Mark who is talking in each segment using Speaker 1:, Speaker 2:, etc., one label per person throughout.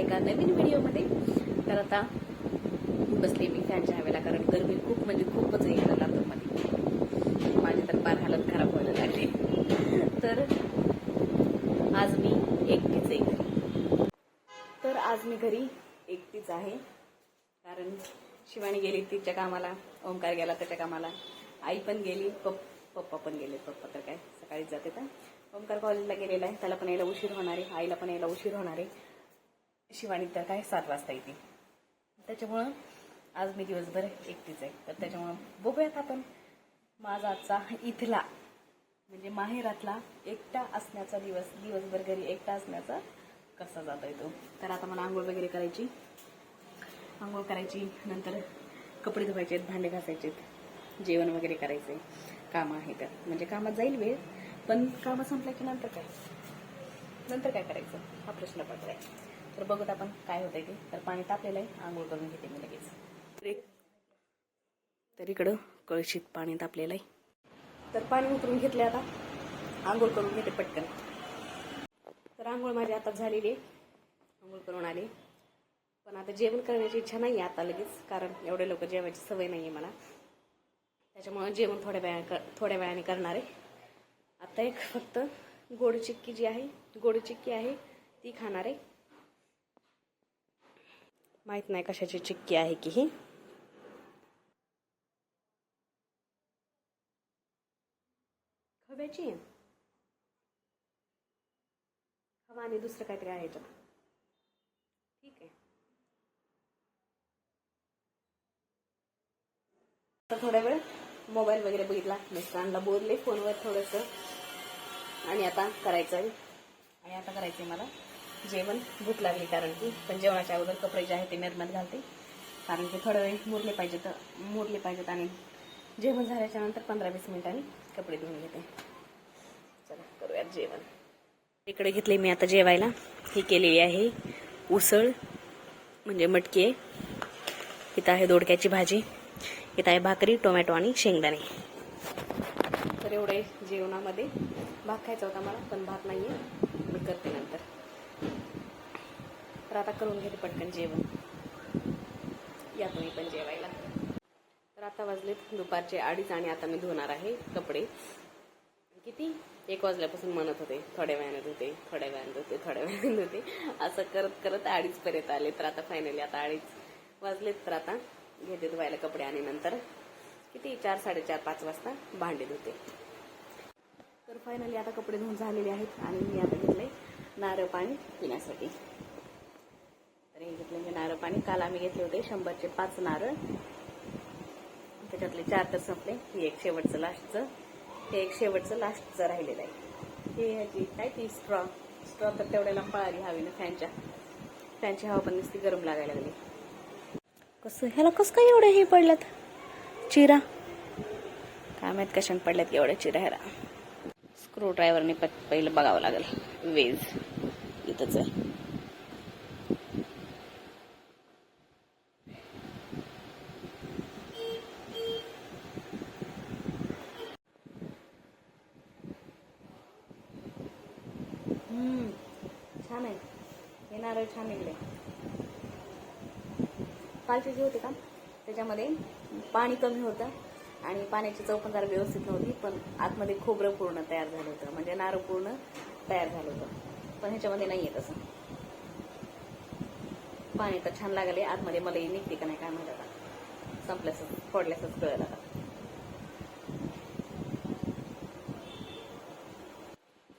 Speaker 1: एका नवीन व्हिडिओमध्ये? तर आता बसले मी फॅनच्या हवेला कारण गरमी खूप म्हणजे खूपच यायला इकडं लातूरमध्ये माझी तर फार हालत खराब व्हायला लागली. तर आज मी एकटीच आहे तर आज मी घरी एकटीच आहे. कारण शिवानी गेली तिच्या कामाला ओंकार गेला त्याच्या कामाला. आई पण गेली पप पप्पा पण गेले. पप्पा तर काय सकाळीच जाते तर. ओंकार कॉलेजला गेलेला आहे त्याला पण यायला उशीर होणार आहे आईला पण यायला उशीर होणार आहे. शिवानी तर काय सात वाजता येते. त्याच्यामुळं आज मी दिवसभर एकटीच आहे. तर त्याच्यामुळं बघूयात आपण माझा आजचा इथला म्हणजे माहेरातला एकटा असण्याचा दिवस दिवसभर घरी एकटा असण्याचा कसा जाता येतो तर आता मला आंघोळ वगैरे करायची. आंघोळ करायची नंतर कपडे धुवायचे आहेत भांडे घासायचे आहेत जेवण वगैरे करायचे कामं आहे तर. म्हणजे कामात जाईल वेळ पण कामं संपल्याच्या नंतर काय? नंतर काय करायचं? हा प्रश्न पडलाय तर बघूत आपण काय होतंय ते. तर पाणी तापलेलं आहे. आंघोळ करून घेते मी लगेच. तर इकडं कळशीत पाणी तापलेलं आहे. तर पाणी उतरून घेतले आता. आंघोळ करून घेते पटकन. तर आंघोळ माझी आता झालेली आहे. आंघोळ करून आले. पण आता जेवण करण्याची इच्छा नाही आहे आता लगेच कारण एवढे लोक जेवायची सवय नाही आहे मला. त्याच्यामुळे जेवण थोड्या वेळा कर थोड्या वेळाने करणार आहे. आता एक फक्त गोड चिक्की जी आहे गोड चिक्की आहे ती खाणार आहे. माहीत नाही कशाची चिक्की आहे की ही. खव्याची. आहे खवा आणि दुसरं काहीतरी आहे याच्यात. ठीक आहे. तर थोड्या वेळ मोबाईल वगैरे बघितला. मिस्टरांना बोलले फोनवर थोडंसं. आणि आता करायचं आहे आणि आता करायचं आहे मला. जेवण भूक लागली कारण की पण जेवणाच्या अगोदर कपडे जे आहे ते निर्मात घालते कारण की थोडं वेळ मुरले पाहिजेत मुरले पाहिजेत आणि जेवण झाल्याच्यानंतर पंधरा वीस मिनिटांनी कपडे धुवून घेते. चला करूयात जेवण. इकडे घेतले मी आता जेवायला. ही केलेली आहे उसळ म्हणजे मटकी. आहे इथं आहे दोडक्याची भाजी. इथं आहे भाकरी टोमॅटो आणि शेंगदाणे. तर एवढे जेवणामध्ये भात खायचा होता मला पण भात नाही आहे मी करते नंतर. तर आता करून घेते पटकन जेवण. या तुम्ही पण जेवायला. तर आता वाजलेत दुपारचे अडीच आणि आता मी धुणार आहे कपडे. किती? एक वाजल्यापासून म्हणत होते थोड्या वेळाने धुते थोड्या वेळाने धुते थोड्या वेळाने धुते. असं करत करत अडीचपर्यंत आले. तर आता फायनली आता अडीच वाजलेत. तर आता घेते धुवायला कपडे आणि नंतर किती? चार साडेचार पाच वाजता भांडे धुते. तर फायनली आता कपडे धुवून झालेले आहेत आणि मी आता घेतले नारळ पाणी पिण्यासाठी. आणि काल आम्ही घेतले होते शंभरचे पाच नारळ. त्याच्यातले चार तर संपले. ही एक शेवटचं लास्टचं हे एक शेवटचं लास्टचं राहिलेलं आहे. हे ह्याची काय ती स्ट्रॉ स्ट्रॉ तर तेवढ्याला पळाली हवी ना फॅनच्या. फॅनची हवा पण नुसती गरम लागायला लागली. कसं ह्याला कसं काय एवढं हे पडल्यात चिरा. काय माहीत कशाने पडल्यात एवढ्या चिरा ह्याला. स्क्रू ड्रायव्हरने पहिलं बघावं लागेल. वेज इथंच आहे हम्म, छान आहे हे नारळ छान निघले कालचे जे होते का त्याच्यामध्ये पाणी कमी होतं आणि पाण्याची चव पण जरा व्यवस्थित नव्हती पण आतमध्ये खोबरं पूर्ण तयार झालं होतं. म्हणजे नारळ पूर्ण तयार झालं होतं. पण ह्याच्यामध्ये नाही आहे तसं. पाणी तर छान लागले. आतमध्ये मला निघते का नाही काय माहिती आता. संपल्यासच फोडल्यासच कळलं आता.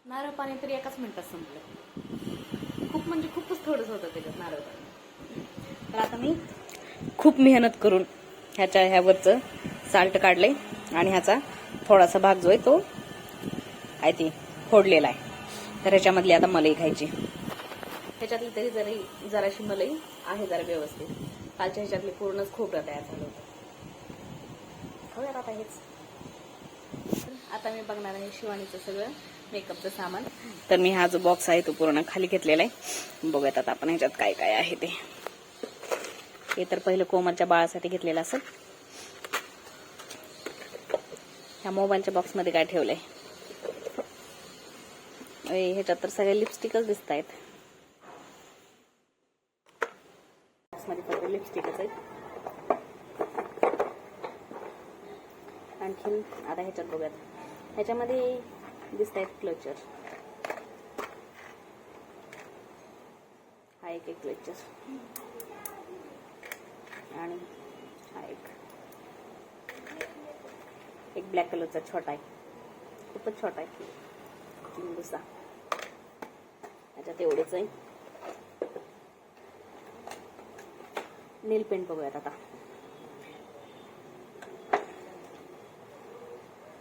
Speaker 1: नारळ पाणी तरी एकाच मिनिटात संपलं. खूप म्हणजे खूपच थोडंच होतं त्याच्यात नारळ पाणी. तर आता मी खूप मेहनत करून ह्याच्या ह्यावरचं साल्ट काढले आणि ह्याचा थोडासा भाग जो आहे तो आहे ती फोडलेला आहे. तर ह्याच्यामधली आता मलाई खायची. ह्याच्यातली तरी जरी जराशी मलाई आहे जरा व्यवस्थित. कालच्या ह्याच्यातली पूर्णच खोबरं तयार झालं होतं. खाऊयात आता हेच. आता मी बघणार आहे शिवानीचं सगळं मेकअपचं सामान. तर मी हा जो बॉक्स आहे तो पूर्ण खाली घेतलेला आहे. बघूयात आता आपण ह्याच्यात काय काय आहे ते. हे तर पहिलं कोमलच्या बाळासाठी घेतलेलं असेल. ह्या मोबाईलच्या बॉक्समध्ये काय ठेवलंय? ह्याच्यात तर सगळे लिपस्टिकच दिसत आहेत बॉक्समध्ये फक्त लिपस्टिकच आहे आणखीन आता ह्याच्यात बघूयात. ह्याच्यामध्ये दिसत आहेत क्लचर हा एक एक क्लचर आणि हा एक. एक ब्लॅक कलरचा छोटा आहे. खूपच छोटा आहे. चिंबूसा ह्याच्यात एवढेच आहे. नेल पेंट बघूयात आता.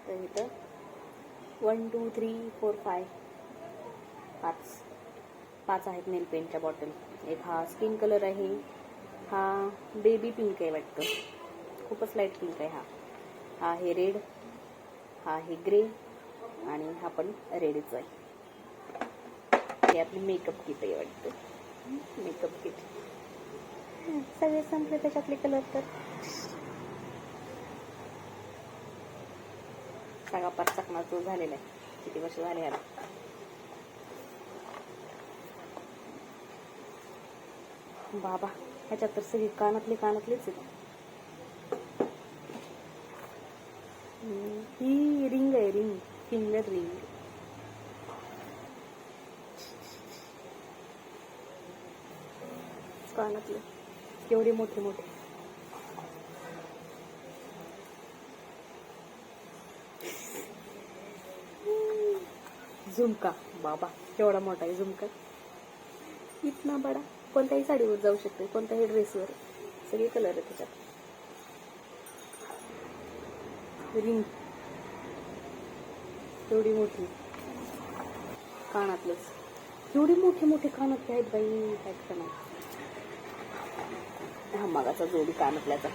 Speaker 1: तर इथं one two three four five पाच. पाच आहेत नेल पेंटच्या बॉटल एक हा स्किन कलर आहे. हा बेबी पिंक आहे वाटतं. खूपच लाइट पिंक आहे हा. हा आहे रेड हा आहे ग्रे आणि हा पण रेडच आहे. हे आपली मेकअप किट आहे वाटतं. मेकअप किट सगळे संपले त्याच्यातले कलर तर. सगळा पाच चकमाचूर झालेला आहे. किती वर्ष झाले याला? बाबा. ह्याच्यात तर सगळी कानातली कानातलीच आहेत. ही रिंग आहे रिंग फिंगर रिंग. कानातले. केवढे मोठे मोठे. झुमका. बाबा केवढा मोठा आहे झुमका. इतना बडा. कोणत्याही साडीवर जाऊ शकते कोणत्याही ड्रेसवर सगळे कलर आहे त्याच्यात. रिंग. एवढी मोठी. कानातलंच. एवढी मोठे मोठे कानातले आहेत बाई काय खरं नाही हा मागाचा जोडी कानातल्याचा.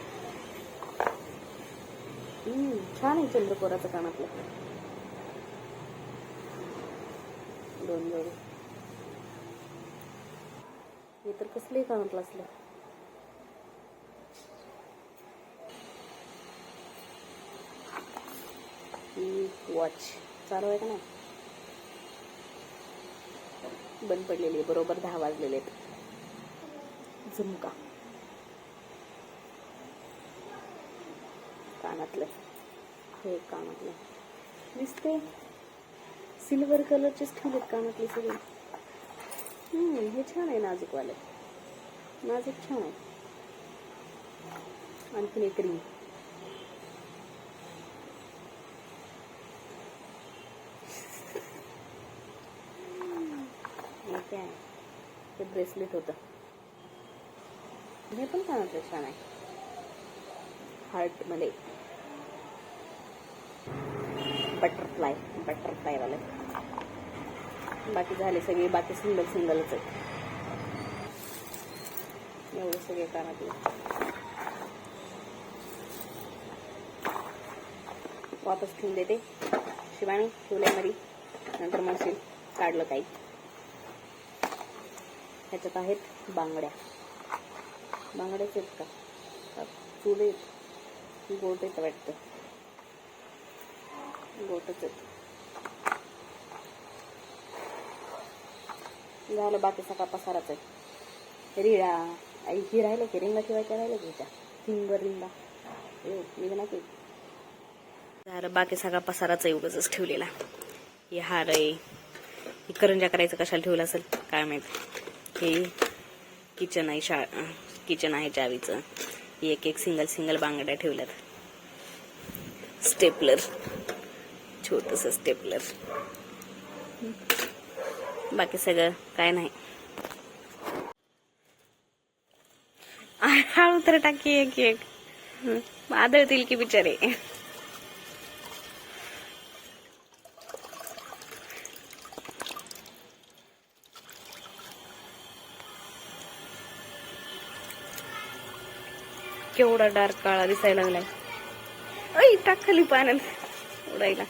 Speaker 1: छान आहे चंद्रकोराचं कानातलं. दोन जोडी. तर कसले कानातलं असलं. वॉच चालू आहे का नाही? बंद पडलेली आहे बरोबर दहा वाजलेले आहेत. झुमका. कानातलं हे कानातलं दिसते सिल्वर कलरचेच ठेवलेत कानातले सगळे. हे छान आहे नाजूकवाले. नाजूक छान आहे. आणखीन एक रिंग काय आहे? ते ब्रेसलेट होतं. हे पण कानातलं छान आहे. हार्टमध्ये. बटरफ्लाय बटरफ्लाय वाले. बाकी झाले सगळे बाकी सिंगल सिंगलच आहेत. एवढे सगळे कानातले. वापस ठेवून देते. शिवानी ठेवलंय मरी नंतर म्हणशील काढलं काही. ह्याच्यात आहेत बांगड्या. बांगड्याच आहेत का? चुले आहेत गोट आहेत वाटतं. गोटच आहेत. झालं बाकी सगळा पसाराच आहे. रिळा आई ही राहिलं की रिंगा ठेवायच्या राहिलं की त्या फिंगर रिंगा हो निघ की झालं बाकी सगळा पसाराच आहे उगाच ठेवलेला. हे हार आहे. हे करंजा करायचं कशाला ठेवलं असेल? काय माहीत. हे किचन आहे शा किचन आहे चावीचं. हे एक एक सिंगल सिंगल बांगड्या ठेवल्यात. स्टेपलर छोटस स्टेपलर बाकी सगळं काय नाही. हळू तर टाकी एक एक. आदळतील की बिचारे. केवढा डार्क काळा दिसायला लागलाय. ऐ टाक खाली पाण्यात उडायला.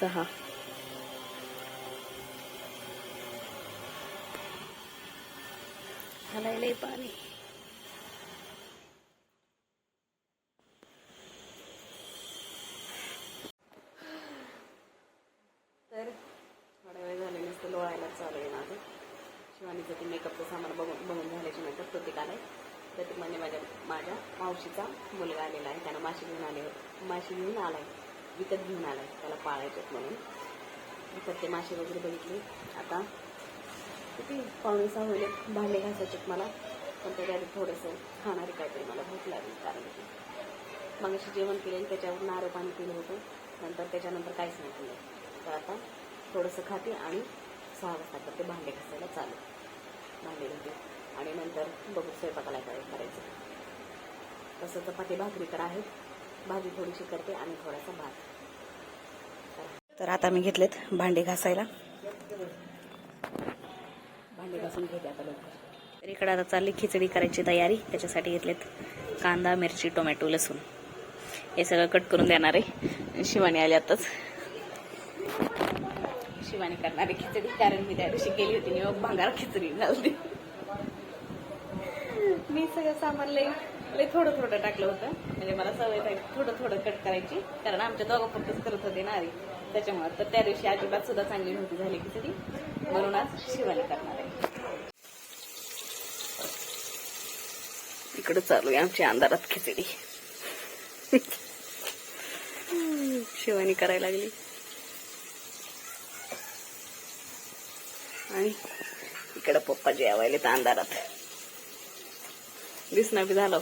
Speaker 1: सहा. हलायलंय पाणी. तर थोडा वेळ झाले नसतं लोळायला चालू आहे माझं. शिवानीचं ते मेकअपचं सामान बघून बघून झाल्याच्यानंतर प्रत्येक आलाय. ते म्हणजे माझ्या माझ्या मावशीचा मुलगा आलेला आहे. त्यानं माशी घेऊन आले माशी घेऊन आलाय. विकत घेऊन आलाय त्याला पाळायच्यात म्हणून. विकत ते मासे वगैरे बघितले. आता किती पावणे सहा होईल भांडे घासायचे मला. पण त्याच्या आधी थोडंसं खाणारे काहीतरी मला भूक लागली कारण की मग अशी जेवण केलं आणि त्याच्यावर नारळ पाणी पिलं होतं. नंतर त्याच्यानंतर काहीच नाही केलं. तर आता थोडंसं खाते आणि सहा वाजता करते भांडे घासायला चालू. भांडे घेते आणि नंतर बघू स्वयंपाकाला काय करायचं. तसं चपाती भाकरी तर आहेत. भाजी थोडीशी करते आणि थोडासा भात. तर आता मी घेतलेत भांडे घासायला. भांडे घासून घेते आता लवकर. तर इकडे आता चालली खिचडी करायची तयारी. त्याच्यासाठी घेतलेत कांदा मिरची टोमॅटो लसूण. हे सगळं कट करून देणार आहे. शिवानी आली आताच. शिवानी करणारी खिचडी कारण मी त्या दिवशी केली होती. आणि मग भांगार खिचडी झाली मी सगळं सामान लई लय थोडं थोडं टाकलं होतं. म्हणजे मला सवय थोडं थोडं कट करायची. कारण आमच्या दोघं फक्तच करत होते ना आधी. त्याच्यामुळे. तर त्या दिवशी अजिबात सुद्धा चांगली नव्हती झाली खिचडी म्हणून आज शिवानी करणार आहे. इकडे चालू आहे आमच्या अंधारात खिचडी. शिवानी करायला लागली. आणि इकडे पप्पा जेवायला तर अंधारात. दिसणं बी झालं.